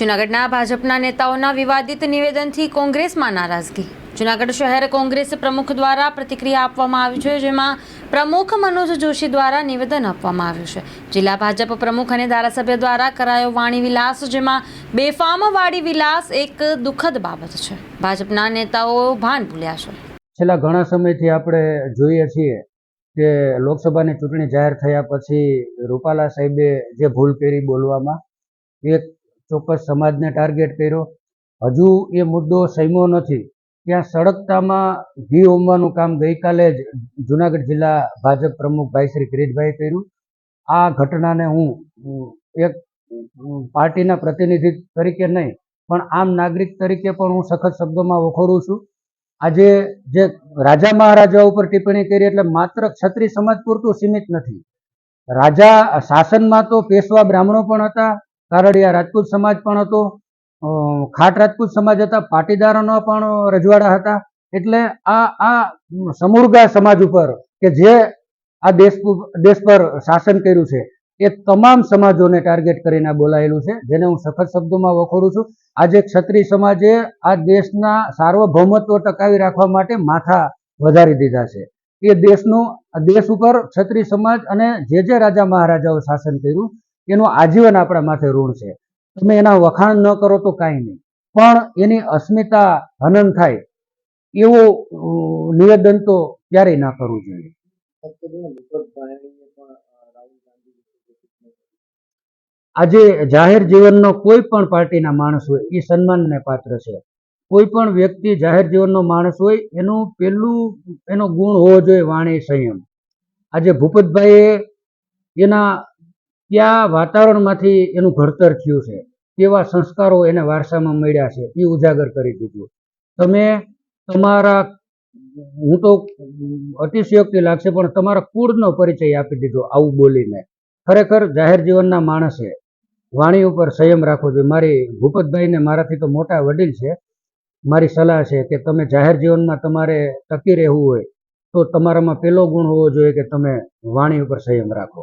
જૂનાગઢના ભાજપના નેતાઓના વિવાદિત નિવેદનથી કોંગ્રેસમાં નારાજગી. જૂનાગઢ શહેર કોંગ્રેસ પ્રમુખ દ્વારા પ્રતિક્રિયા આપવામાં આવી છે, જેમાં પ્રમુખ મનોજ જોશી દ્વારા નિવેદન આપવામાં આવ્યું છે. જિલ્લા ભાજપ પ્રમુખ અને ધારાસભ્ય દ્વારા કરાયો વાણી વિલાસ, જેમાં બેફામ વાડી વિલાસ એક દુઃખદ બાબત છે. ભાજપના નેતાઓ ભાન ભૂલ્યા છે. છેલ્લા ઘણા સમયથી આપણે જોઈએ છીએ કે લોકસભાની ચૂંટણી જાહેર થયા પછી રૂપાલા સાહેબે જે ભૂલ કરી બોલવામાં એક ચોક્કસ સમાજને ટાર્ગેટ કર્યો. હજુ એ મુદ્દો સૈમો નથી. ત્યાં સળગતામાં ઘી ઓમવાનું કામ ગઈકાલે જ જુનાગઢ જિલ્લા ભાજપ પ્રમુખ ભાઈ શ્રી કિરીટભાઈ કર્યું. આ ઘટનાને હું એક પાર્ટીના પ્રતિનિધિ તરીકે નહીં, પણ આમ નાગરિક તરીકે પણ હું સખત શબ્દોમાં વખોડું છું. આજે જે રાજા મહારાજા ઉપર ટિપ્પણી કરી એટલે માત્ર ક્ષત્રિય સમાજ પૂરતું સીમિત નથી. રાજા શાસનમાં તો પેશવા બ્રાહ્મણો પણ હતા કારડિયા રાજપૂત સમાજ પણ હતો. ખાટ રાજપૂત સમાજ હતા, પાટીદારોનો પણ રજવાડા હતા. એટલે આ આ સમુરગા સમાજ ઉપર કે જે આ દેશ દેશ પર શાસન કર્યું છે, એ તમામ સમાજોને ટાર્ગેટ કરીને બોલાયેલું છે, જેને હું સખત શબ્દોમાં વખોડું છું. આજે ક્ષત્રિય સમાજે આ દેશના સાર્વભૌમત્વ ટકાવી રાખવા માટે માથા વધારી દીધા છે. એ દેશનું દેશ ઉપર ક્ષત્રિય સમાજ અને જે જે રાજા મહારાજાઓ શાસન કર્યું એનું આજીવન આપણા માથે ઋણ છે. તમે એના વખાણ ન કરો તો કાંઈ નહીં. પણ એની અસ્મિતા હનન થાય એવું નિવેદન તો ક્યારેય ના કરવું જોઈએ. આજે જાહેર જીવનનો કોઈ પણ પાર્ટીના માણસ હોય એ સન્માનને પાત્ર છે. કોઈ પણ વ્યક્તિ જાહેર જીવનનો માણસ હોય એનું પેલું એનો ગુણ હોવો જોઈએ વાણી સંયમ. આજે ભૂપતભાઈએ એના કયા વાતાવરણમાંથી એનું ઘડતર થયું છે. કેવા સંસ્કારો એને વારસામાં મળ્યા છે, એ ઉજાગર કરી દીધું. તમે તમારા, હું તો અતિશયોક્તિ લાગશે, પણ તમારા કુળનો પરિચય આપી દીધો આવું બોલીને. ખરેખર જાહેર જીવનના માણસે વાણી ઉપર સંયમ રાખવો જોઈએ. મારી ભૂપતભાઈને મારાથી તો મોટા વડીલ છે. મારી સલાહ છે કે તમે જાહેર જીવનમાં તમારે ટકી રહેવું હોય, તો તમારામાં પેલો ગુણ હોવો જોઈએ કે તમે વાણી ઉપર સંયમ રાખો.